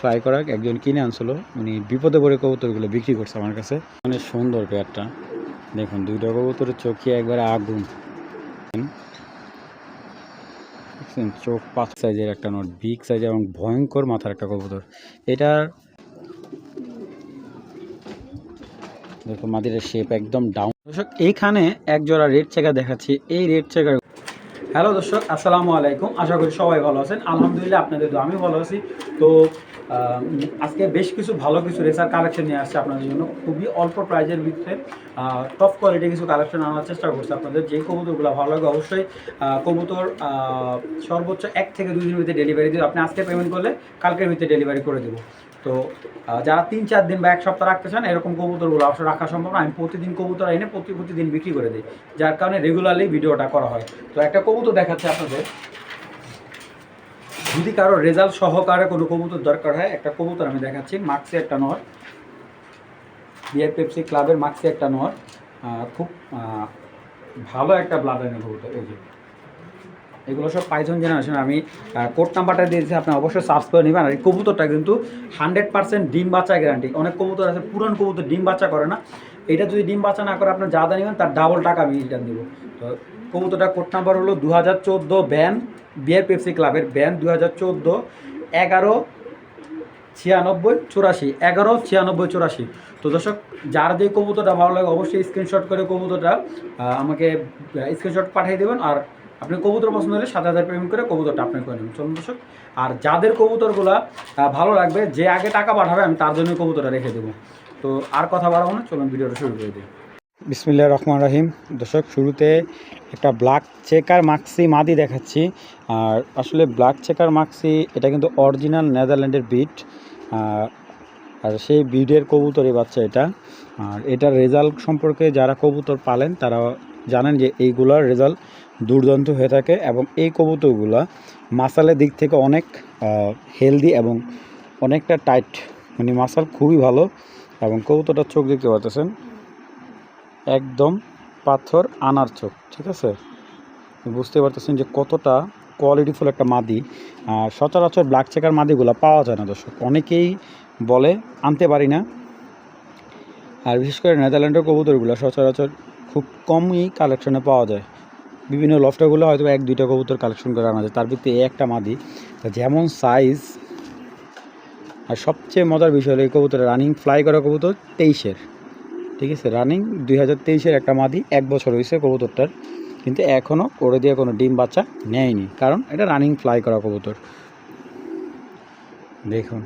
Fly করা, একজন কিনে আনছিল, উনি বিপদে পড়ে কবুতরগুলো বিক্রি করছে আমার কাছে। অনেক সুন্দর পেয়ারটা। দেখুন, দুইটা কবুতরের চোখে একবারে আগুন। চোখ পাঁচ সাইজের একটা নোট, বিগ সাইজ এবং ভয়ঙ্কর মাথার একটা কবুতর। এটার দেখো মাদিরের শেপ একদম ডাউন দর্শক এইখানে এক জোড়া রেড চেকার দেখাচ্ছি। এই রেড চেকার হ্যালো দর্শক, আসসালামু আলাইকুম। আশা করি সবাই ভালো আছেন। আলহামদুলিল্লাহ, আপনাদের তো আমি ভালো আছি। তো আজকে বেশ কিছু ভালো কিছু রেসার কালেকশন নিয়ে আসছে আপনাদের জন্য। খুবই অল্প প্রাইজের ভিতরে টপ কোয়ালিটি কিছু কালেকশন আনার চেষ্টা করছি আপনাদের। যে কবুতরগুলো ভালো লাগে অবশ্যই কবুতর সর্বোচ্চ এক থেকে দুই দিনের ভিতরে ডেলিভারি দিব আপনি আজকে পেমেন্ট করলে কালকের ভিতরে ডেলিভারি করে দেবো। তো যারা তিন, চার দিন বা এক সপ্তাহ রাখতে চান, এরকম কবুতরগুলো অবশ্য রাখা সম্ভব না। আমি প্রতিদিন কবুতর এনে প্রতি প্রতিদিন বিক্রি করে দিই, যার কারণে রেগুলারলি ভিডিওটা করা হয়। তো একটা কবুতর দেখাচ্ছে আপনাদের। যদি কারও রেজাল্ট সহকারে কোনো কবুতর দরকার হয়, একটা কবুতর আমি দেখাচ্ছি মাক্সি একটা নর। বিআর পেপসি ক্লাবের মাক্সি একটা নর। খুব ভালো একটা লাইনের কবুতর, এই যে। এগুলো সব পাইথন জেনারেশন আমি কোড নাম্বারটা দিয়েছি, আপনি অবশ্যই সার্চ করে নেবেন। আর এই কবুতরটা কিন্তু হান্ড্রেড পার্সেন্ট ডিম বাচ্চা গ্যারান্টি অনেক কবুতর আছে, পুরান কবুতর ডিম বাচ্চা করে না। এটা যদি ডিম বাচ্চা না করে আপনার যা দা নেবেন, তার ডাবল টাকা আমি রিটার্ন দেবো। তো কবুতরটা কোড নাম্বার হলো দু হাজার চোদ্দ ব্যান বিয়ার পেপসি ক্লাবের ব্যান দু হাজার চোদ্দ, এগারো ছিয়ানব্বই চুরাশি, এগারো ছিয়ানব্বই চুরাশি। তো দর্শক, যার যে কবুতরটা ভালো লাগে অবশ্যই স্ক্রিনশট করে কবুতরটা আমাকে স্ক্রিনশট পাঠিয়ে দেবেন আর আপনি কবুতর পছন্দ হলে সাত হাজার পেমেন্ট করে কবুতরটা আপনি করে নেবেন। চলুন দর্শক, আর যাদের কবুতরগুলো ভালো লাগবে, যে আগে টাকা পাঠাবে, আমি তার জন্য কবুতরটা রেখে দেবো। তো আর কথা বাড়াবো না, চলুন ভিডিওটা শুরু করে দিই। বিসমিল্লা রহমান রাহিম। দর্শক, শুরুতে একটা ব্ল্যাক চেকার মাক্সি মাদি দেখাচ্ছি। আর আসলে ব্ল্যাক চেকার মাক্সি এটা কিন্তু অরিজিনাল নেদারল্যান্ডের বিট আর সেই বিডের কবুতরই বাচ্চা এটা। আর এটার রেজাল্ট সম্পর্কে যারা কবুতর পালেন, তারা জানেন যে এইগুলোর রেজাল্ট দুর্দান্ত হয়ে থাকে এবং এই কবুতরগুলা মাসালের দিক থেকে অনেক হেলদি এবং অনেকটা টাইট মানে মাসাল খুবই ভালো এবং কবুতরটার চোখ দেখতে পাচ্ছেন একদম পাথর আনার চোখ, ঠিক আছে? বুঝতে পারতেছেন যে কতটা কোয়ালিটিফুল একটা মাদি। সচরাচর ব্ল্যাক চেকার মাদিগুলো পাওয়া যায় না দর্শক। অনেকেই বলে, আনতে পারি না। আর বিশেষ করে নেদারল্যান্ডের কবুতরগুলো সচরাচর খুব কমই কালেকশনে পাওয়া যায়। বিভিন্ন লফটাগুলো হয়তো এক, দুইটা কবুতর কালেকশন করে আনা যায়। তার ভিত্তি এই একটা মাদি। যেমন সাইজ আর সবচেয়ে মজার বিষয় হলো এই কবুতরের রানিং ফ্লাই করা কবুতর তেইশের। ঠিক আছে? রানিং দুই হাজার তেইশের একটা মাদি, এক বছর হয়েছে কবুতরটার। কিন্তু এখনও করে দিয়ে কোনো ডিম বাচ্চা নেয়নি। কারণ এটা রানিং ফ্লাই করা কবুতর। দেখুন,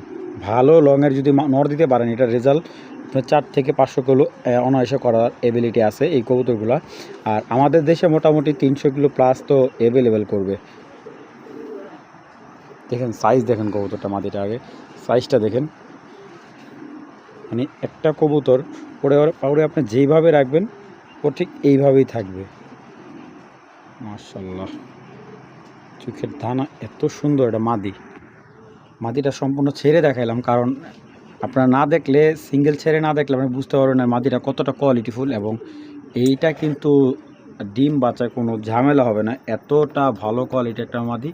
ভালো লংয়ের যদি নর দিতে পারেন এটা রেজাল্ট চার থেকে পাঁচশো কিলো অনায়াসে করার এবিলিটি আছে এই কবুতরগুলো। আর আমাদের দেশে মোটামুটি তিনশো কিলো প্লাস তো অ্যাভেলেবেল করবে। দেখেন সাইজ দেখেন কবুতরটা মাদিটা আগে। সাইজটা দেখেন। মানে একটা কবুতর পরে পরে আপনি যেইভাবে রাখবেন, ও ঠিক এইভাবেই থাকবে। মার্শাল্লাহ চোখের ধানা এত সুন্দর এটা মাদি। মাদিটা সম্পূর্ণ ছেড়ে দেখাইলাম কারণ আপনারা না দেখলে, সিঙ্গেল ছেড়ে না দেখলে আপনি বুঝতে পারবেন না মাদিটা কতটা কোয়ালিটিফুল এবং এইটা কিন্তু ডিম বাচ্চায় কোনো ঝামেলা হবে না। এতটা ভালো কোয়ালিটি একটা মাদি।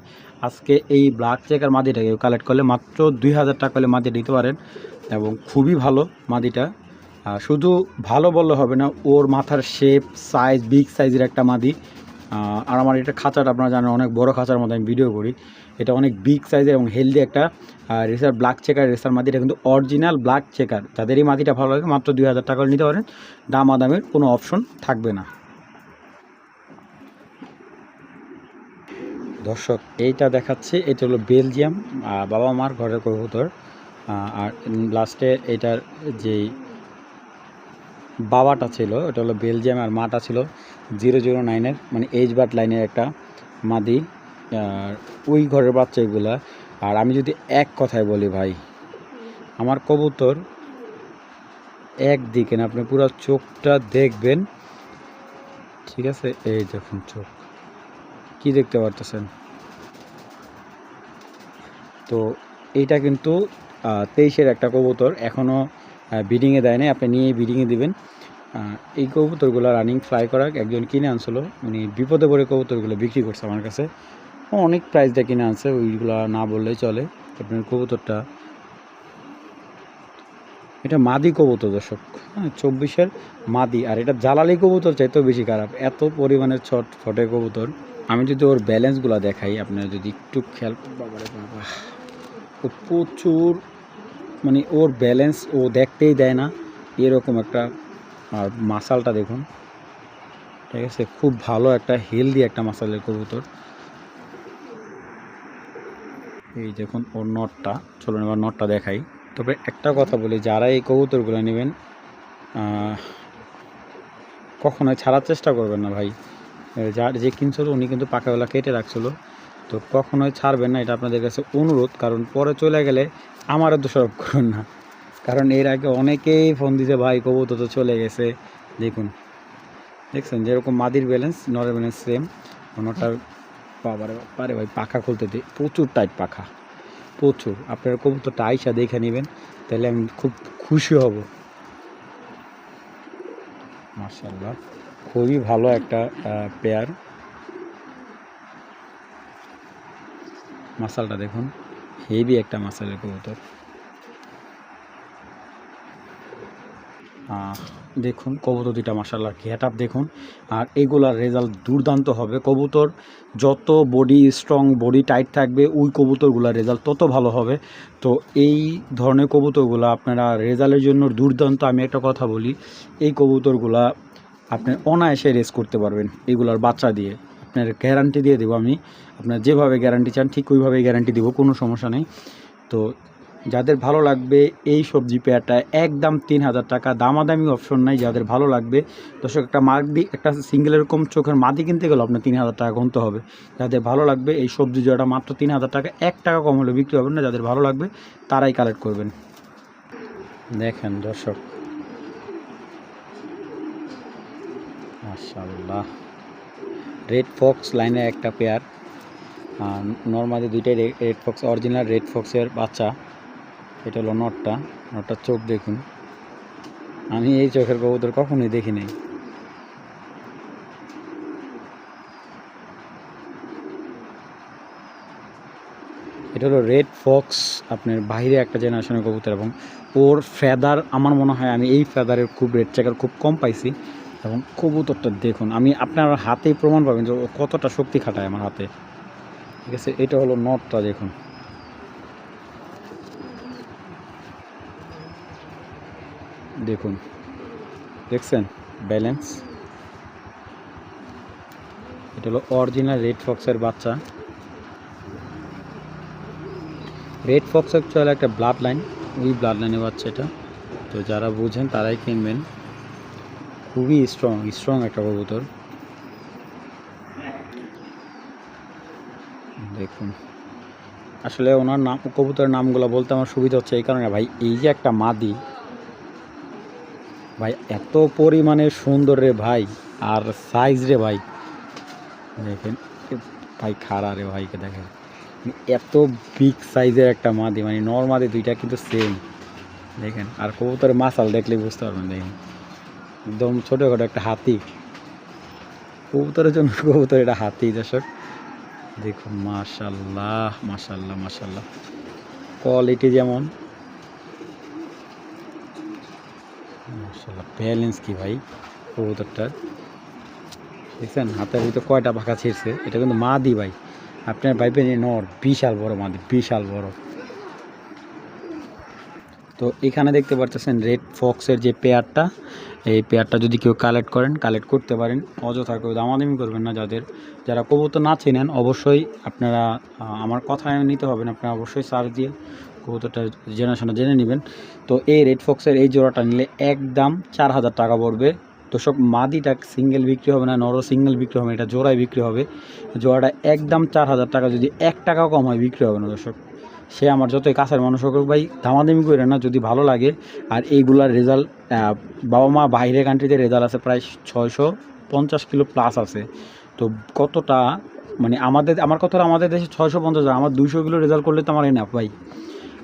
আজকে এই ব্ল্যাক চেকার মাদিটাকে কালেক্ট করলে মাত্র দুই হাজার টাকা হলে মাদি দিতে পারেন এবং খুবই ভালো মাদিটা। শুধু ভালো বললে হবে না, ওর মাথার শেপ সাইজ বিগ সাইজের একটা মাদি। আর আমার এটা খাঁচাটা আপনারা জানেন, অনেক বড় খাঁচার মধ্যে আমি ভিডিও করি। এটা অনেক বিগ সাইজের এবং হেলদি একটা রেসার ব্ল্যাক চেকার রেসার মাদিটা কিন্তু অরিজিনাল ব্ল্যাক চেকার যাদের এই মাদিটা ভালো লাগে মাত্র দুই হাজার টাকা নিতে পারেন। দামাদামের কোনো অপশন থাকবে না। দর্শক, এইটা দেখাচ্ছে, এটা হলো বেলজিয়াম বাবা মার ঘরের কবুতর। আর লাস্টে এটার যেই বাবাটা ছিল, এটা হলো বেলজিয়াম আর মাটা ছিল জিরো জিরো নাইনের মানে এইচ বাট লাইনের একটা মাদি। আর ওই ঘরের বাচ্চা এগুলা। আর আমি যদি এক কথায় বলি ভাই, আমার কবুতর একদিকে না, আপনি পুরো চোখটা দেখবেন। ঠিক আছে? এই দেখুন চোখ। কি দেখতে পারতেছেন? তো এইটা কিন্তু তেইশের একটা কবুতর এখনও বিডিংয়ে দেয় নাই আপনি নিয়ে বিডিংয়ে দিবেন। এই কবুতরগুলো রানিং ফ্লাই করা একজন কিনে আনছিল, উনি বিপদে পড়ে কবুতরগুলো বিক্রি করছে আমার কাছে। অনেক প্রাইস দিয়ে কিনে আনছে, ওইগুলো না বললেই চলে। আপনার কবুতরটা, এটা মাদি কবুতর দর্শক হ্যাঁ চব্বিশের মাদি, আর এটা জ্বালালি কবুতর চাইতেও বেশি খারাপ। এত পরিমাণের ছট ফটে কবুতর। আমি যদি ওর ব্যালেন্সগুলো দেখাই, আপনারা যদি একটু খেয়াল ও প্রচুর মানে ওর ব্যালেন্স ও দেখতেই দেয় না। এরকম একটা, আর মাসালটা দেখুন। ঠিক আছে? খুব ভালো একটা হেলদি একটা মাসালের কবুতর। এই দেখুন ওর নটটা চলুন এবার নটটা দেখাই। তবে একটা কথা বলি, যারা এই কবুতরগুলো নেবেন কখনোই ছাড়ার চেষ্টা করবেন না ভাই। যার যে কিনছিল উনি কিন্তু পাকাবেলা কেটে রাখছিল। তো কখনোই ছাড়বেন না, এটা আপনাদের কাছে অনুরোধ, কারণ পরে চলে গেলে আমারও দোষারোপ করুন না। কারণ এর আগে অনেকেই ফোন দিতে ভাই, কবুতর তো চলে গেছে। দেখুন, দেখছেন? যেরকম মাদির ব্যালেন্স নরের ব্যালেন্স সেম অন্যটার বাবারে পারে ভাই, পাখা খুলতে দিই প্রচুর টাইট পাখা। প্রচুর। আপনার কবুতরটা আইসা দেখে নেবেন, তাহলে আমি খুব খুশি হব। মার্শাল্লাহ খুবই ভালো একটা পেয়ার মাসালটা দেখুন হেভি একটা মাসালের কবুতর। দেখুন কবুতর দুইটা, মাসাল্লাহ ঘেট আপ দেখুন। আর এগুলার রেজাল্ট দুর্দান্ত হবে। কবুতর যত বডি স্ট্রং বডি টাইট থাকবে, ওই কবুতরগুলোর রেজাল্ট তত ভালো হবে। তো এই ধরনের কবুতরগুলো আপনারা রেজাল্টের জন্য দুর্দান্ত। আমি একটা কথা বলি, এই কবুতরগুলা আপনি অনায়াসে রেস করতে পারবেন এগুলোর বাচ্চা দিয়ে। আপনার গ্যারান্টি দিয়ে দেবো আমি। আপনার যেভাবে গ্যারান্টি চান ঠিক ওইভাবেই গ্যারান্টি দেবো, কোনো সমস্যা নেই। তো যাদের ভালো লাগবে এই সবজি পেয়ারটা, একদম তিন হাজার টাকা, দামাদামি অপশন নাই, যাদের ভালো লাগবে। দর্শক, একটা মার্ক দি একটা সিঙ্গেল এরকম চোখের মাদি কিনতে গেলে আপনার তিন হাজার টাকা গুনতে হবে। যাদের ভালো লাগবে এই সবজি জোড়াটা মাত্র তিন হাজার টাকা, এক টাকা কম হলে বিক্রি হবে না। যাদের ভালো লাগবে, তারাই কালেক্ট করবেন। দেখেন দর্শক মাশাল্লাহ রেড ফক্স লাইনে একটা পেয়ার নর্মালি দুইটাই রেড ফক্স অরিজিনাল রেড ফক্সের বাচ্চা। এটা হলো নটটা। নটটার চোখ দেখুন। আমি এই চোখের কবুতর কখনোই দেখি নাই। এটা হলো রেড ফক্স আপনার বাইরে একটা জেনারেশনের কবুতর এবং ওর ফেদার আমার মনে হয় আমি এই ফেদারের খুব রেড চেকার খুব কম পাইছি। এবং কবুতরটা দেখুন, আমি আপনার হাতেই প্রমাণ পাবেন যে কতটা শক্তি খাটায় আমার হাতে। ঠিক আছে, এটা হলো নটটা দেখুন। দেখুন, দেখছেন? ব্যালেন্স। এটা হলো অরিজিনাল রেড ফক্সের বাচ্চা। রেড ফক্স অ্যাকচুয়ালি একটা ব্লাড লাইন ওই ব্লাড লাইনের বাচ্চা এটা। তো যারা বুঝেন তারাই কিনবেন। খুবই স্ট্রং স্ট্রং একটা কবুতর। দেখুন। আসলে ওনার নাম, কবুতরের নামগুলো বলতে আমার সুবিধা হচ্ছে এই কারণে ভাই, এই যে একটা মাদি, ভাই, এত পরিমাণে সুন্দর রে ভাই, আর সাইজ রে ভাই। দেখেন, ভাই, খাড়া রে ভাইকে দেখেন। এত বিগ সাইজের একটা মাদি মানে নর্মাদি দুইটা কিন্তু সেম দেখেন, আর কবুতরের মাসাল দেখলে বুঝতে পারবেন, দেখেন। একদম ছোটোখাটো একটা হাতি। কবুতরের জন্য কবুতর, এটা হাতি দর্শক। দেখুন মাশাল্লাহ মাশাল্লাহ মাশাল্লাহ কোয়ালিটি যেমন। মাশাল্লাহ ব্যালেন্স কি ভাই কবুতরটার? দেখছেন, হাতের ভিতরে কয়টা পাখা ছিঁড়ছে? এটা কিন্তু মাদি ভাই। আপনার ভাইবেন নর, বিশাল বড় মাদি, বিশাল বড়। তো এখানে দেখতে পারতেছেন রেড ফক্সের যে পেয়ারটা, এই পেয়ারটা যদি কেউ কালেক্ট করেন, কালেক্ট করতে পারেন, অযথা কেউ দামাদামি করবেন না যাদের। যারা কবুতর না চেনেন, অবশ্যই আপনারা আমার কথা নিতে হবে না, আপনারা অবশ্যই সার্চ দিয়ে কবুতরটা জেনারেশনে জেনে নেবেন। তো এই রেড ফক্সের এই জোড়াটা নিলে একদম চার হাজার টাকা পড়বে। দর্শক, মাদিটা সিঙ্গেল বিক্রি হবে না নরো সিঙ্গেল বিক্রি হবে না, এটা জোড়ায় বিক্রি হবে। জোড়াটা একদম চার হাজার টাকা, যদি এক টাকাও কম হয়, বিক্রি হবে না, দর্শক। সে আমার যতই কাছের মানুষ হোক, ভাই দামাদামি করে না, যদি ভালো লাগে। আর এইগুলার রেজাল্ট বাবা মা বাইরে কান্ট্রিতে রেজাল্ট আছে প্রায় ছয়শো পঞ্চাশ কিলো প্লাস আছে। তো কতটা মানে আমাদের, আমার কথা আমাদের দেশে ছয়শো পঞ্চাশ আমার দুইশো কিলো রেজাল্ট করলে তো আমার এনাফ ভাই।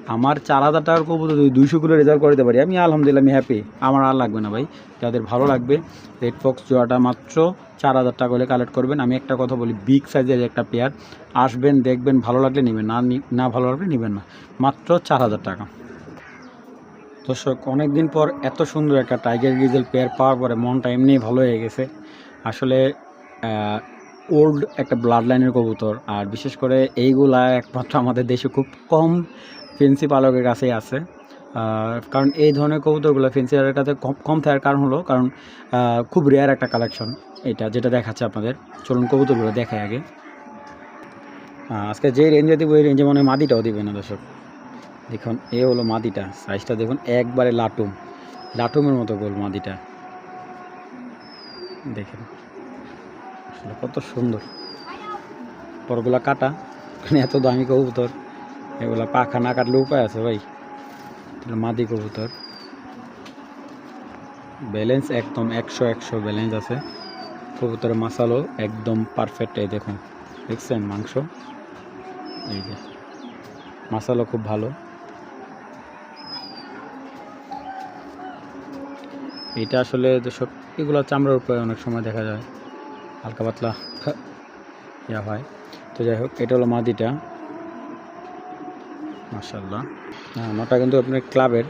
আমার চার হাজার টাকার কবুতর যদি দুইশো কিলো রেজাল্ট করতে পারি, আমি আলহামদুলিল্লাহ আমি হ্যাপি আমার আর লাগবে না ভাই, যাদের ভালো লাগবে রেড জোয়াটা মাত্র চার হাজার টাকা হলে কালেক্ট করবেন। আমি একটা কথা বলি বিগ সাইজের একটা পেয়ার আসবেন, দেখবেন, ভালো লাগলে নেবেন, না নি- ভালো লাগলে নেবেন না। মাত্র চার হাজার টাকা। দর্শক, অনেকদিন পর এত সুন্দর একটা টাইগার গ্রিজেল পেয়ার পাওয়ার পরে মনটা এমনিই ভালো হয়ে গেছে। আসলে ওল্ড একটা ব্লাড লাইনের কবুতর, আর বিশেষ করে এইগুলা একমাত্র আমাদের দেশে খুব কম ফেন্সি পালকের কাছেই আছে। কারণ এই ধরনের কবুতরগুলো ফেন্সিয়ারের কাছে কম কম থাকার কারণ হলো, কারণ খুব রেয়ার একটা কালেকশন এটা, যেটা দেখাচ্ছে আপনাদের। চলুন কবুতরগুলো দেখাই আগে। আজকে যে রেঞ্জে দিব, এই রেঞ্জে মনে মাদিটাও দিবে না, দর্শক। দেখুন, এ হলো মাদিটা। সাইজটা দেখুন, একবারে লাটুম। লাটুমের মতো গোল মাদিটা। দেখেন। আসলে কত সুন্দর। পরগুলা কাটা, এত দামি কবুতর। এগুলা পাখা না কাটলে উপায় আছে ভাই। তাহলে মাদি কবুতর। ব্যালেন্স একদম একশো একশো ব্যালেন্স আছে। কবুতরের মাসালো একদম পারফেক্ট এই দেখুন। দেখছেন মাংস? এই যে। মাসালো খুব ভালো। এটা আসলে সব এগুলো চামড়ার উপরে অনেক সময় দেখা যায়। হালকা পাতলা। ইয়া হয়। তো যাই হোক, এটা হলো মাদিটা। মার্শাল্লাহ হ্যাঁ নটা কিন্তু আপনার ক্লাবের।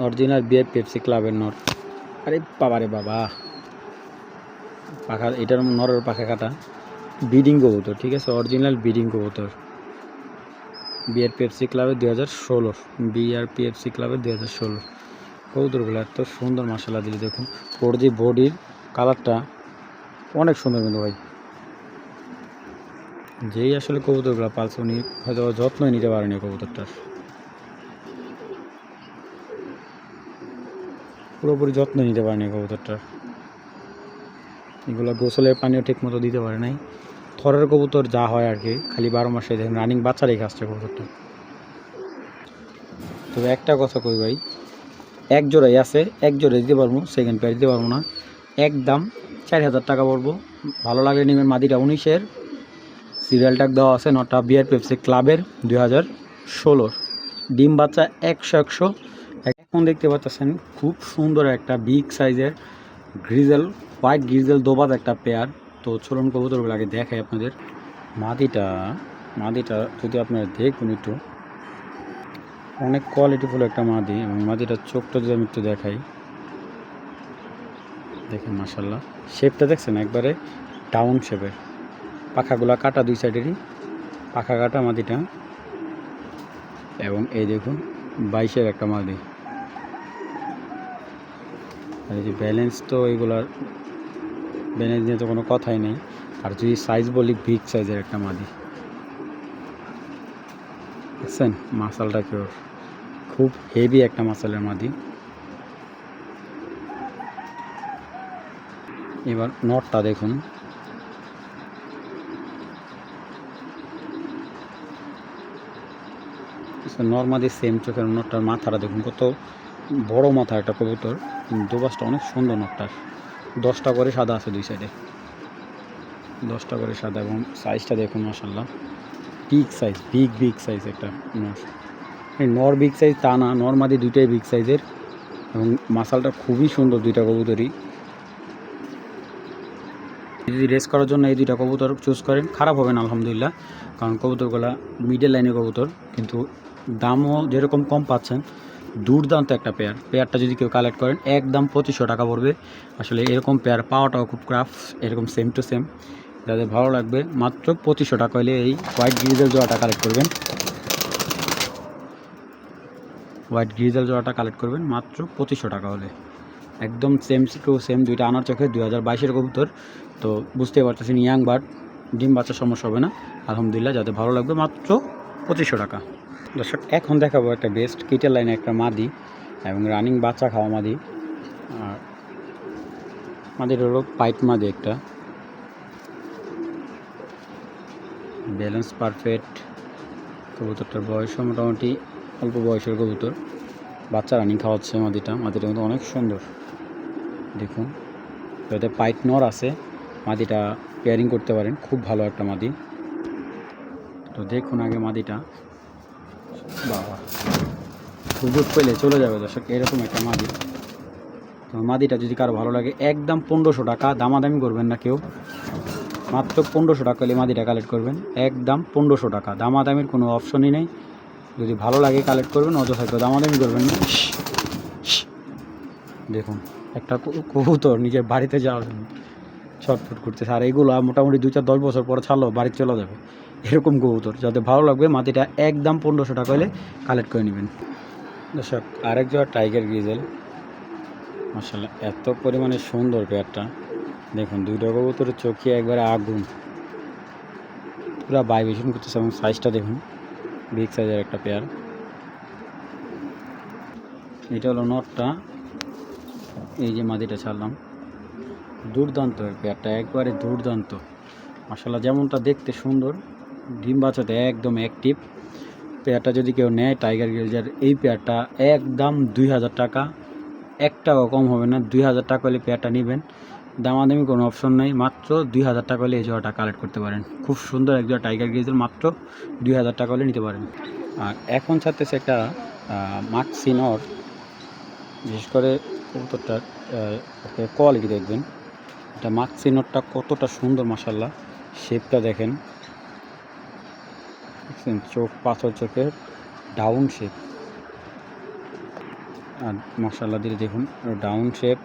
অরিজিনাল বিএফ পেপসি ক্লাবের নট। আরে বাবা রে বাবা। পাখা, এটার নরের পাখা কাটা। বিডিং কবুতর, ঠিক আছে? অরিজিনাল বিডিং কবুতর। বিআর পিএফসি ক্লাবের দুই হাজার ষোলো, বিআর পিএফসি ক্লাবের দুই হাজার ষোলো। কবুতরগুলো এত সুন্দর মশলা দিলে দেখুন। ওর যে বডির কালারটা অনেক সুন্দর কিন্তু ভাই। যেই আসলে কবুতরগুলো পালছে, উনি হয়তো যত্নই নিতে পারেনি কবুতরটার। পুরোপুরি যত্ন নিতে পারেনি কবুতরটার। এগুলো গোসলের পানিও ঠিক মতো দিতে পারে নাই। থরের কবুতর যা হয় আর কি, খালি বারো মাসে দেখেন রানিং বাচ্চা রেখে আসছে কবুতরটা। তবে একটা কথা কই ভাই, এক জোড়াই আছে, এক জোড়াই দিতে পারব সেকেন্ড পেয়ার দিতে পারব না। একদম চার হাজার টাকা পড়ব। ভালো লাগলে নিবেন মাদিটা উনিশের। সিরিয়াল ট্যাগ দেওয়া আছে নটা বিয়ার পেপসি ক্লাবের দুই হাজার ষোলোর। ডিম বাচ্চা একশো একশো। এখন দেখতে পাচ্ছেন, খুব সুন্দর একটা বিগ সাইজের গ্রিজেল, হোয়াইট গ্রিজেল দোবাত একটা পেয়ার। তো চলুন কবুতরগুলো আগে দেখাই আপনাদের। মাদিটা মাদিটা যদি আপনারা দেখুন একটু। অনেক কোয়ালিটিফুল একটা মাদি এবং মাদিটার চোখটা যদি আমি একটু দেখাই। দেখেন মাসাল্লাহ শেপটা দেখছেন? একবারে ডাউন শেপের পাখাগুলা কাটা দুই সাইডেরই। পাখা কাটা মাদিটা এবং এই দেখুন, বাইশের একটা মাদি আর এই যে ব্যালেন্স তো এগুলার ব্যালেন্স নিয়ে তো কোনো কথাই নেই। আর যদি সাইজ বলি বিগ সাইজের একটা মাদি দেখছেন? মাসালটা কি খুব হেভি একটা মাসালের মাদি এবার নটটা দেখুন। নর্মালি সেম চোখের নটটার মাথাটা দেখুন, কত বড় মাথা একটা কবুতর দুবাসটা অনেক সুন্দর নটটার দশটা করে সাদা আছে দুই সাইডে দশটা করে সাদা এবং সাইজটা দেখুন মাসাল্লাহ big size big big size একটা নর এই নর বিগ সাইজ তা না নর্মালি দুইটাই বিগ সাইজের এবং মাসালটা খুবই সুন্দর দুইটা কবুতরই। যদি রেস করার জন্য এই দুইটা কবুতর চুজ করেন, খারাপ হবে না, আলহামদুলিল্লাহ। কারণ কবুতরগুলো মিডল লাইনের কবুতর, কিন্তু দামও যেরকম কম পাচ্ছেন, দুর্দান্ত একটা পেয়ার পেয়ারটা যদি কেউ কালেক্ট করেন, একদম পঁচিশশো টাকা পড়বে। আসলে এরকম পেয়ার পাওয়াটাও খুব ক্রাফ এরকম সেম টু সেম যাদের ভালো লাগবে, মাত্র পঁচিশশো টাকা হলে এই হোয়াইট গ্রিজেল জোড়াটা কালেক্ট করবেন। হোয়াইট গ্রিজেল জোড়াটা কালেক্ট করবেন, মাত্র পঁচিশশো টাকা হলে। একদম সেম টু সেম দুইটা আনার চোখে, দুই হাজার বাইশের কবুতর। তো বুঝতে পারতেছেন ইয়াং বার্ড ডিম বাচ্চার সমস্যা হবে না। আলহামদুলিল্লাহ, যাদের ভালো লাগবে, মাত্র পঁচিশশো টাকা। দর্শক, এখন দেখাবো একটা বেস্ট কিটের লাইনে একটা মাদি এবং রানিং বাচ্চা খাওয়া মাদি। আর মাদির হলো পাইট মাদি একটা। ব্যালেন্স পারফেক্ট কবুতরটার বয়সও মোটামুটি অল্প বয়সের কবুতর। বাচ্চা রানিং খাওয়াচ্ছে মাদিটা। মাদিটা কিন্তু অনেক সুন্দর। দেখুন যাতে পাইট নর আছে। মাদিটা পেয়ারিং করতে পারেন। খুব ভালো একটা মাদি। তো দেখুন আগে মাদিটা। বাবা। সুযোগ পেলে চলে যাবে দর্শক, এরকম একটা মাদি। তো মাদিটা যদি কারও ভালো লাগে, একদম পনেরোশো টাকা দামাদামি করবেন না কেউ। মাত্র পনেরোশো টাকা হলে মাদিটা কালেক্ট করবেন। একদম পনেরোশো টাকা, দামাদামির কোনো অপশনই নেই। যদি ভালো লাগে কালেক্ট করবেন অযথা কেউ দামাদামি করবেন না। দেখুন, একটা কবু- কবুতর নিজের বাড়িতে যাওয়ার জন্য ছটফট করতেছে। আর এগুলো মোটামুটি দুই চার দশ বছর পরে ছাড়লো বাড়ি চলে যাবে। এরকম কবুতর। যাতে ভালো লাগবে, মাটিটা একদম পনেরোশো টাকা হলে কালেক্ট করে নেবেন। দর্শক, আরেক জোড়া টাইগার গ্রিজেল মাসাল্লাহ এত পরিমাণে সুন্দর পেয়ারটা দেখুন, দুইটা কবুতরের চোখে একবারে আগুন। পুরো ভাইব্রেশন করতেছে এবং সাইজটা দেখুন বিগ সাইজের একটা পেয়ার এটা হলো নটটা এই যে মাদিটা ছাড়লাম। দুর্দান্ত পেয়ারটা একবারে দুর্দান্ত। মাসাল্লাহ যেমনটা দেখতে সুন্দর ডিম বাচ্চাতে একদম অ্যাক্টিভ পেয়ারটা যদি কেউ নেয় টাইগার গিলজার এই পেয়ারটা একদম দুই হাজার টাকা। এক টাকাও কম হবে না, দুই হাজার টাকা হলে পেয়ারটা নেবেন। দামাদামি কোনো অপশন নেই, মাত্র দুই হাজার টাকা হলে এই জোড়াটা কালেক্ট করতে পারেন। খুব সুন্দর এক জোড়া টাইগার গ্রিজেল মাত্র দুই হাজার টাকা হলে নিতে পারেন। আর এখন ছাড়তেছে একটা মাক্সিনর বিশেষ করে কবুতরটার কোয়ালিটি দেখবেন। এটা মাক্সিনরটা কতটা সুন্দর মাসাল্লাহ শেপটা দেখেন। দেখছেন, চোখ পাথর চোখের ডাউন শেপ আর মাসাল্লাহ দিয়ে দেখুন ডাউন শেপ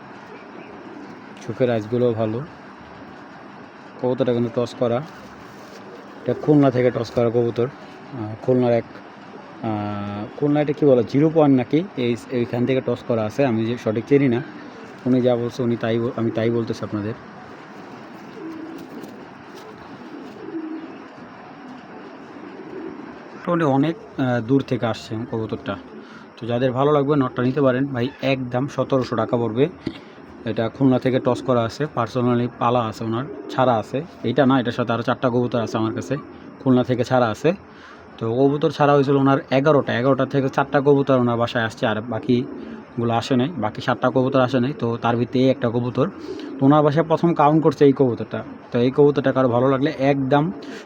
চোখের আইসগুলোও ভালো। কবুতরটা কিন্তু টস করা। এটা খুলনা থেকে টস করা কবুতর। খুলনার এক খুলনা এটা কী বলো জিরো পয়েন্ট নাকি? এই, এইখান থেকে টস করা আছে, আমি যে সঠিক চিনি না। উনি যা বলছে, উনি তাই আমি তাই বলতেছি আপনাদের। মোটামুটি অনেক দূর থেকে আসছে কবুতরটা। তো যাদের ভালো লাগবে নটটা নিতে পারেন। ভাই, একদম সতেরোশো টাকা পড়বে। এটা খুলনা থেকে টস করা আছে, পার্সোনালি পালা আছে ওনার, ছাড়া আছে। এটা না, এটার সাথে আরও চারটা কবুতর আছে আমার কাছে, খুলনা থেকে ছাড়া আছে। তো কবুতর ছাড়া হয়েছিল ওনার এগারোটা এগারোটা থেকে চারটা কবুতর ওনার বাসায় আসছে, আর বাকিগুলো আসে নাই, বাকি সাতটা কবুতর আসে নাই, তো তার ভিতরে এই একটা কবুতর। তো ওনার বাসায় প্রথম কাউন্ট করছে এই কবুতরটা। তো এই কবুতরটা কারও ভালো লাগলে একদম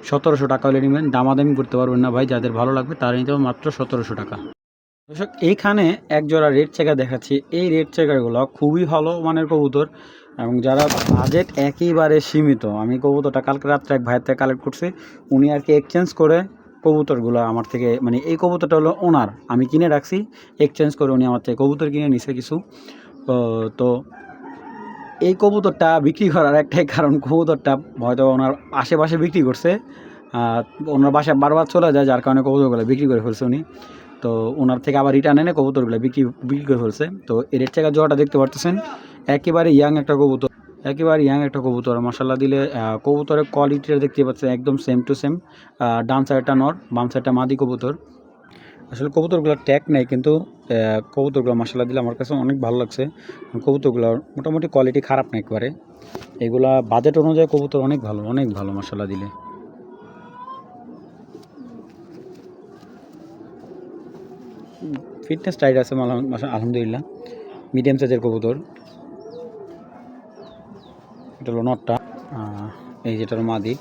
সতেরোশো টাকা হলে নেবেন, দামাদামি করতে পারবেন না ভাই, যাদের ভালো লাগবে তারা নিতে মাত্র সতেরোশো টাকা। দর্শক, এইখানে এক জোড়া রেড চেকার দেখাচ্ছি। এই রেড চেকারগুলো খুবই ভালো মানের কবুতর এবং যারা বাজেট একেবারে সীমিত, আমি কবুতরটা কালকে রাত্রে এক ভাইয়ের থেকে কালেক্ট করছি, উনি আর কি এক্সচেঞ্জ করে কবুতরগুলো আমার থেকে মানে এই কবুতরটা হলো ওনার। আমি কিনে রাখছি এক্সচেঞ্জ করে উনি আমার থেকে কবুতর কিনে নিছে কিছু। তো এই কবুতরটা বিক্রি করার একটাই কারণ, কবুতরটা হয়তো ওনার আশেপাশে বিক্রি করছে ওনার বাসায় বারবার চলে যায়, যার কারণে কবুতরগুলো বিক্রি করে ফেলছে উনি। তো ওনার থেকে আবার রিটার্ন এনে কবুতরগুলো বিক্রি বিক্রি করে ফেলছে। তো এর চেকার জোয়াটা দেখতে পারতেছেন, একেবারে ইয়াং একটা কবুতর। একেবারে ইয়াং একটা কবুতর। মশলা দিলে কবুতরের কোয়ালিটিটা দেখতে পাচ্ছেন একদম সেম টু সেম ডান সাইডটা নর, বাম সাইডটা মাদি কবুতর। আসলে কবুতরগুলো ট্যাগ নেই কিন্তু কবুতরগুলো মশলা দিলে আমার কাছে অনেক ভালো লাগছে। কবুতরগুলোর মোটামুটি কোয়ালিটি খারাপ না একবারে। এগুলা বাজেট অনুযায়ী কবুতর অনেক ভালো অনেক ভালো মশলা দিলে। ফিটনেস টাইট আছে আলহামদুলিল্লাহ। মিডিয়াম সাইজের কবুতর। এটা হলো নটটা এই যেটা হলো মাদি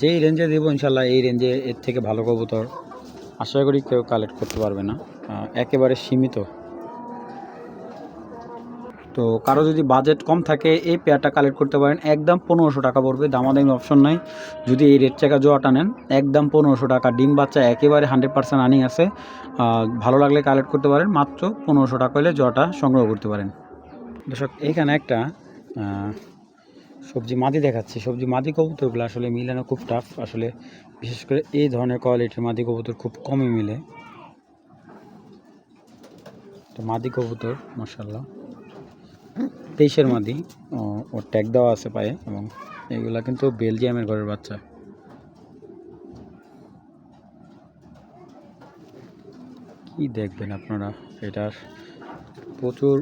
যেই রেঞ্জে দেবো ইনশাল্লাহ এই রেঞ্জে এর থেকে ভালো কবুতর আশা করি কেউ কালেক্ট করতে পারবে না। একেবারে সীমিত। তো কারও যদি বাজেট কম থাকে, এই পেয়ারটা কালেক্ট করতে পারেন। একদম পনেরোশো টাকা পড়বে, দামাদামি অপশন নাই। যদি এই রেড চেকা জোয়াটা নেন, একদম পনেরোশো টাকা। ডিম বাচ্চা একেবারে হান্ড্রেড পার্সেন্ট আনি আছে। ভালো লাগলে কালেক্ট করতে পারেন। মাত্র পনেরোশো টাকা হলে জোয়াটা সংগ্রহ করতে পারেন। দর্শক, এইখানে একটা সবজি মাদি দেখাচ্ছি। সবজি মাদি কবুতরগুলো আসলে মিলানো খুব টাফ আসলে বিশেষ করে এই ধরনের কোয়ালিটির মাদি কবুতর খুব কমই মিলে। তো মাদি কবুতর মার্শাল্লাহ তেইশের মাদি। ও, ওর ট্যাগ দেওয়া আছে পায়ে এবং এগুলা কিন্তু বেলজিয়ামের ঘরের বাচ্চা। কি দেখবেন আপনারা? এটার প্রচুর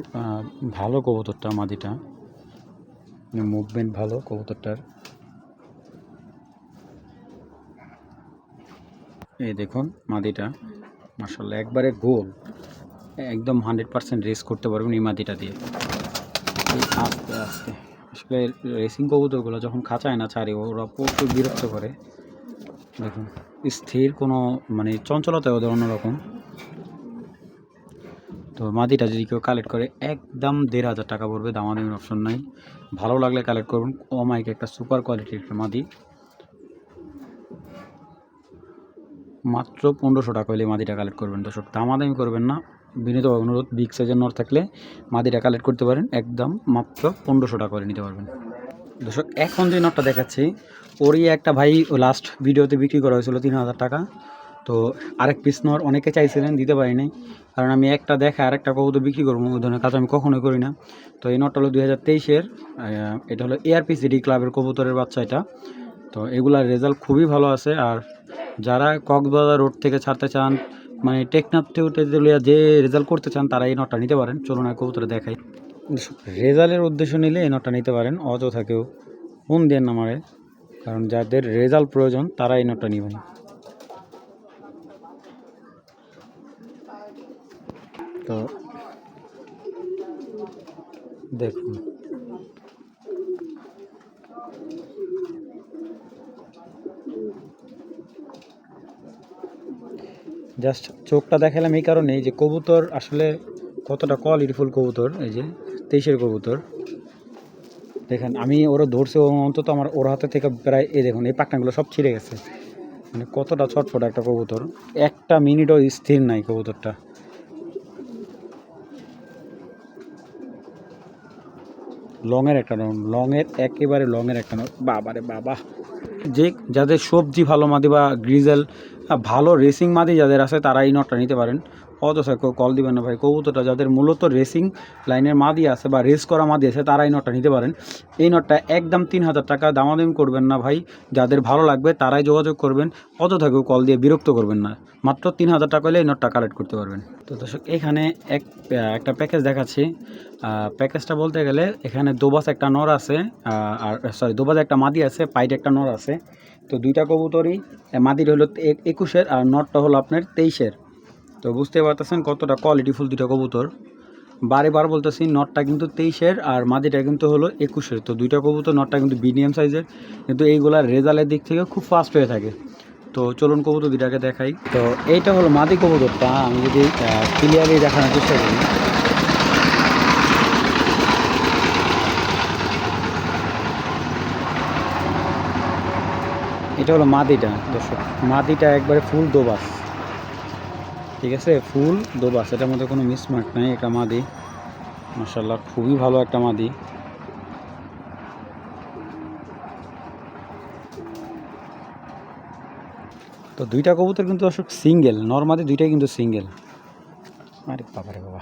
ভালো কবুতরটা মাদিটা। মুভমেন্ট ভালো কবুতরটার। এই দেখুন মাদিটা। মার্শাল্লাহ একবারে গোল। একদম হান্ড্রেড পার্সেন্ট রেস করতে পারবেন এই মাদিটা দিয়ে। আস্তে আস্তে। আসলে রেসিং কবুতরগুলো যখন খাঁচায় না ছাড়ে, ওরা প্রচুর বিরক্ত করে। দেখুন, স্থির কোনো মানে চঞ্চলতা ওদের অন্যরকম। তো মাদিটা যদি কেউ কালেক্ট করে, একদম দেড় হাজার টাকা পড়বে, দামাদামির অপশন নাই। ভালো লাগলে কালেক্ট করবেন অমাইক একটা সুপার কোয়ালিটির একটা মাদি। মাত্র পনেরোশো টাকা হলে মাদিটা কালেক্ট করবেন। দর্শক, দামাদামি করবেন না। বিনীত অনুরোধ বিগ সাইজের নর থাকলে মাদিটা কালেক্ট করতে পারেন। একদম মাত্র পনেরোশো টাকা করে নিতে পারবেন। দর্শক, এখন যে নটটা দেখাচ্ছি, ওরই একটা ভাই লাস্ট ভিডিওতে বিক্রি করা হয়েছিল তিন হাজার টাকা। তো আরেক পিস নর অনেকে চাইছিলেন, দিতে পারি নাই কারণ আমি একটা দেখে আরেকটা কবুতর বিক্রি করব ওই ধরনের কাজ আমি কখনোই করি না। তো এই নটটা হলো দুই হাজার তেইশের এটা হলো এআরপি সিটি ক্লাবের কবুতরের বাচ্চা এটা। তো এগুলার রেজাল্ট খুবই ভালো আছে আর যারা কক্সবাজার রোড থেকে ছাড়তে চান মানে টেকনাফ যে রেজাল্ট করতে চান, তারা এই নটটা নিতে পারেন। চলুন আর কবুতরে দেখাই। রেজাল্টের উদ্দেশ্য নিলে এই নটটা নিতে পারেন, অযথা কেউ দেন না মারে কারণ যাদের রেজাল্ট প্রয়োজন, তারা এই নটটা নেবেন। তো দেখুন। জাস্ট চোখটা দেখালাম এই কারণেই যে কবুতর আসলে কতটা কোয়ালিটিফুল কবুতর, এই যে তেইশের কবুতর। দেখেন, আমি ওরা ধরছে অন্তত আমার ওর হাতে থেকে প্রায় এই দেখুন, এই পাকনাগুলো সব ছিঁড়ে গেছে। মানে কতটা ছটফট একটা কবুতর। একটা মিনিটও স্থির নাই কবুতরটা। লংয়ের একটা নর লংয়ের একেবারে লংয়ের একটা নর বাবারে বাবা। যে যাদের সবজি ভালো মাদি বা গ্রিজেল ভালো রেসিং মাদি যাদের আছে, তারা এই নটটা নিতে পারেন। অযথা কেউ কল দিবেন না ভাই। কবুতরটা যাদের মূলত রেসিং লাইনের মাদি আছে বা রেস করা মাদি আছে তারা এই নটটা নিতে পারেন। এই নটটা একদম তিন হাজার টাকা দামাদামি করবেন না ভাই। যাদের ভালো লাগবে, তারাই যোগাযোগ করবেন। অযথা কেউ কল দিয়ে বিরক্ত করবেন না। মাত্র তিন হাজার টাকা হলে এই নটটা কালেক্ট করতে পারবেন। তো দর্শক, এখানে এক একটা প্যাকেজ দেখাচ্ছি। প্যাকেজটা বলতে গেলে এখানে দোবাস একটা নর আছে আর সরি দোবাস একটা মাদি আছে, পাইট একটা নর আছে। তো দুইটা কবুতরই মাদির হলো একুশের আর নটটা হলো আপনার তেইশের। তো বুঝতে পারতেছেন কতটা কোয়ালিটিফুল দুইটা কবুতর। বারে বার বলতেছি নটটা কিন্তু তেইশের আর মাদিটা কিন্তু হলো একুশের। তো দুইটা কবুতর নটটা কিন্তু মিডিয়াম সাইজের কিন্তু এইগুলার রেজাল্টের দিক থেকে খুব ফাস্ট হয়ে থাকে। তো চলুন কবুতর দুইটাকে দেখাই। তো এইটা হলো মাদি কবুতরটা, আমি যদি ক্লিয়ারলি দেখানোর চেষ্টা করি। এটা হলো মাদিটা, দর্শক। মাদিটা একবারে ফুল দোবাস ঠিক আছে, ফুল দোবাস এটার মধ্যে কোনো মিসমার্ক নাই, একটা মাদি। মাসাল্লাহ খুবই ভালো একটা মাদি। তো দুইটা কবুতর কিন্তু দর্শক সিঙ্গেল নর্মাদি দুইটাই কিন্তু সিঙ্গেল আরে বাবারে বাবা।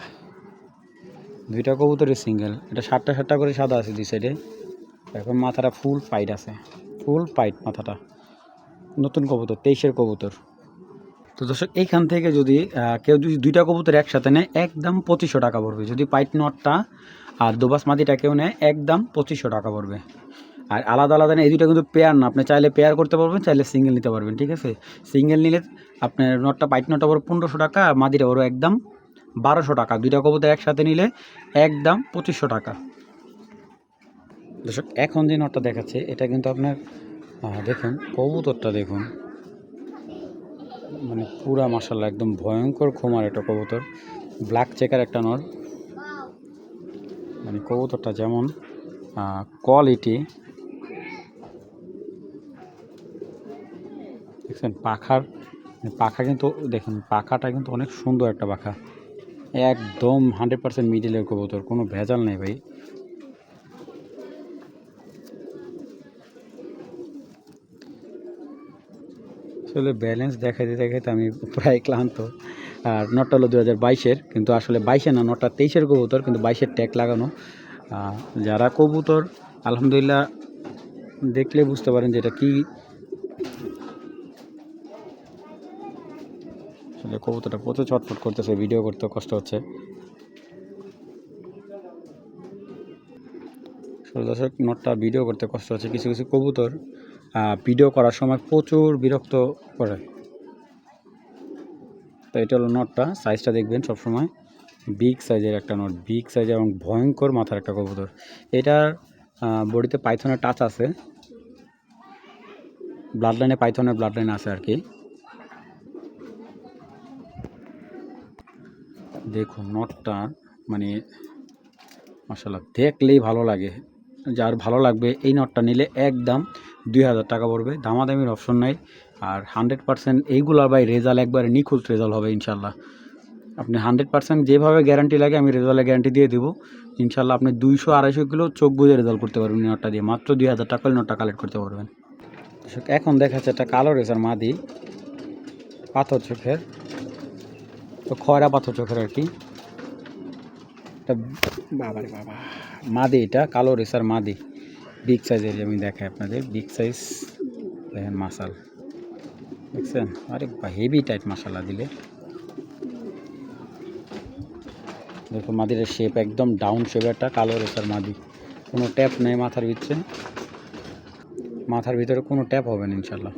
দুইটা কবুতরের সিঙ্গেল এটা সাতটা সাতটা করে সাদা আছে দুই সাইডে এখন মাথাটা ফুল পাইট আছে। ফুল পাইট মাথাটা। নতুন কবুতর, তেইশের কবুতর। তো দর্শক, এইখান থেকে যদি কেউ যদি দুইটা কবুতর একসাথে নেয়, একদম পঁচিশশো টাকা পড়বে। যদি পাইট নটটা আর দোবাস মাটিটা কেউ নেয়, একদম পঁচিশশো টাকা পড়বে। আর আলাদা আলাদা নেই এই দুটো কিন্তু পেয়ার না। আপনি চাইলে পেয়ার করতে পারবেন, চাইলে সিঙ্গেল নিতে পারবেন, ঠিক আছে? সিঙ্গেল নিলে আপনার নটটা, পাইট নটটা পড়বে পনেরোশো টাকা আর মাদিটা পড়বে একদম বারোশো টাকা। দুইটা কবুতর একসাথে নিলে একদম পঁচিশশো টাকা। দর্শক, এখন যে নটটা দেখাচ্ছে, এটা কিন্তু আপনার দেখুন, কবুতরটা দেখুন। মানে পুরা মাসাল্লাহ একদম ভয়ঙ্কর খোমার একটা কবুতর। ব্ল্যাক চেকার একটা নর। মানে কবুতরটা যেমন কোয়ালিটি দেখছেন পাখার মানে পাখা কিন্তু, দেখুন পাখাটা কিন্তু অনেক সুন্দর একটা পাখা। একদম হান্ড্রেড পার্সেন্ট মিডিলের কবুতর, কোনো ভেজাল নেই ভাই। আসলে ব্যালেন্স দেখাইতে দেখাইতে আমি প্রায় ক্লান্ত। আর নটটা হলো দু হাজার বাইশের, কিন্তু আসলে বাইশে না, নটটা তেইশের কবুতর, কিন্তু বাইশের ট্যাগ লাগানো। যারা কবুতর, আলহামদুলিল্লাহ দেখলে বুঝতে পারেন যে এটা কী আসলে কবুতরটা প্রচুর ছটফট করতেছে ভিডিও করতে কষ্ট হচ্ছে। দর্শক, নটটা ভিডিও করতে কষ্ট হচ্ছে। কিছু কিছু কবুতর ভিডিও করার সময় প্রচুর বিরক্ত করে। তো এটা হলো নটটা সাইজটা দেখবেন সবসময়। বিগ সাইজের একটা নট বিগ সাইজ এবং ভয়ঙ্কর মাথার একটা কবুতর। এটার বডিতে পাইথনের টাচ আছে। ব্লাড লাইনে পাইথনের ব্লাড লাইন আছে আর কি। দেখুন নটটা মানে মাসাল্লাহ দেখলেই ভালো লাগে। যার ভালো লাগবে এই নটটা নিলে একদম দুই হাজার টাকা পড়বে, দামাদামির অপশন নাই। আর হান্ড্রেড পার্সেন্ট এইগুলোর ভাই রেজাল্ট একবারে নিখুঁত রেজাল্ট হবে ইনশাল্লাহ। আপনি হান্ড্রেড পার্সেন্ট যেভাবে গ্যারান্টি লাগে আমি রেজাল্টের গ্যারান্টি দিয়ে দেবো। ইনশাল্লাহ আপনি দুইশো, আড়াইশো কিলো চোখ বুঝে রেজাল্ট করতে পারবেন নটটা দিয়ে। মাত্র দুই হাজার টাকা নোটটা কালেক্ট করতে পারবেন। এখন দেখাচ্ছে একটা কালো রেসার মাদি, পাথর চোখের, তো খয়রা পাথর চোখের আর কি। বাবারে বাবা, মাদি এটা, কালো রেসার মাদি। বিগ সাইজের আমি দেখাই আপনাদের বিগ সাইজ দেখেন মাসাল। দেখছেন? আরে হেভি টাইট মশালা দিলে। দেখুন মাদির শেপ একদম ডাউন শেপ একটা, কালো রেসার মাদি। কোনো ট্যাপ নেই মাথার ভিতরে। মাথার ভিতরে কোনো ট্যাপ হবে না ইনশাল্লাহ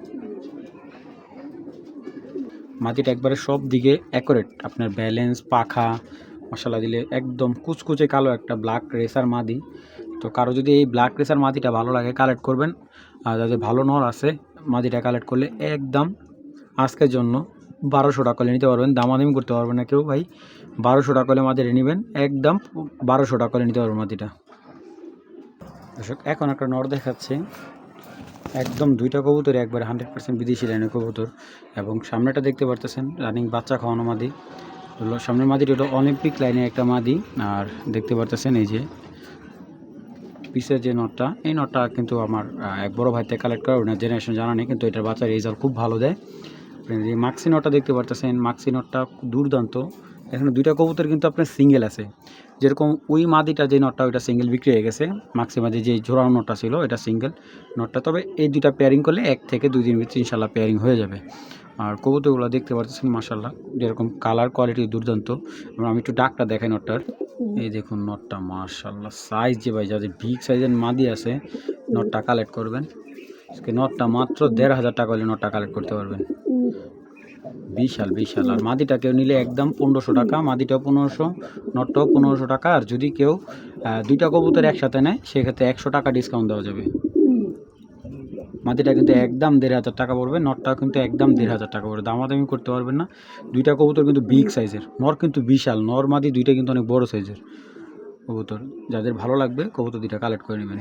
মাটিটা একবারে সব দিকে অ্যাকোরেট আপনার ব্যালেন্স পাখা মশলা দিলে একদম কুচকুচে কালো একটা ব্ল্যাক রেসার মাদি। তো কারও যদি এই ব্ল্যাক রেসার মাদিটা ভালো লাগে কালেক্ট করবেন। আর যাদের ভালো নর আছে, মাটিটা কালেক্ট করলে একদম আজকের জন্য বারোশো টাকা করে নিতে পারবেন। দামাদামি করতে পারবেন না কেউ ভাই। বারোশো টাকা করে মাদিটা নেবেন, একদম বারোশো টাকা করে নিতে পারবেন মাটিটা। দর্শক, এখন একটা নর দেখাচ্ছে। একদম দুইটা কবুতর, একবারে হান্ড্রেড পার্সেন্ট বিদেশি লাইনের কবুতর। এবং সামনেটা দেখতে পারতেছেন রানিং বাচ্চা খাওয়ানো মাদি সামনের মাদিটা হলো অলিম্পিক লাইনে একটা মাদি আর দেখতে পারতেছেন এই যে পিসের যে নটটা, এই নটটা কিন্তু আমার এক বড় ভাইতে কালেক্ট করা, ওনার জেনারেশন জানা নেই, কিন্তু এটার বাচ্চার রেজাল্ট খুব ভালো দেয়। যে মাক্সি নটটা দেখতে পারতেছেন মাক্সি নটটা দুর্দান্ত। এখানে দুইটা কবুতর কিন্তু আপনার সিঙ্গেল আছে। যেরকম ওই মাদিটা যে নটটা, ওইটা সিঙ্গেল বিক্রি হয়ে গেছে। মাক্সি মাদি যে জোড়ানো নটটা ছিল এটা সিঙ্গেল নটটা। তবে এই দুইটা পেয়ারিং করলে এক থেকে দুই দিন ভিতরে ইনশাল্লাহ পেয়ারিং হয়ে যাবে। আর কবুতরগুলো দেখতে পাচ্ছেন মাসাল্লাহ যেরকম কালার কোয়ালিটি দুর্দান্ত। এবং আমি একটু ডাকটা দেখাই নটটার। এই দেখুন নটটা মার্শাল্লাহ সাইজ যে ভাই যাদের বিগ সাইজের মাদি আছে নটটা কালেক্ট করবেন। নটটা মাত্র দেড় হাজার টাকা হলে নটটা কালেক্ট করতে পারবেন। বিশাল বিশাল। আর মাদিটা কেউ নিলে একদম পনেরোশো টাকা মাদিটাও পনেরোশো নটটাও পনেরোশো টাকা। আর যদি কেউ দুইটা কবুতর একসাথে নেয় সেক্ষেত্রে একশো টাকা ডিসকাউন্ট দেওয়া যাবে। মাটিটা কিন্তু একদম দেড় হাজার টাকা পড়বে, নটটা কিন্তু একদম দেড় হাজার টাকা পড়বে। দামাদামি করতে পারবেন না। দুইটা কবুতর কিন্তু বিগ সাইজের নর কিন্তু বিশাল, নর মাদি দুইটা কিন্তু অনেক বড় সাইজের কবুতর। যাদের ভালো লাগবে, কবুতর দুইটা কালেক্ট করে নেবেন।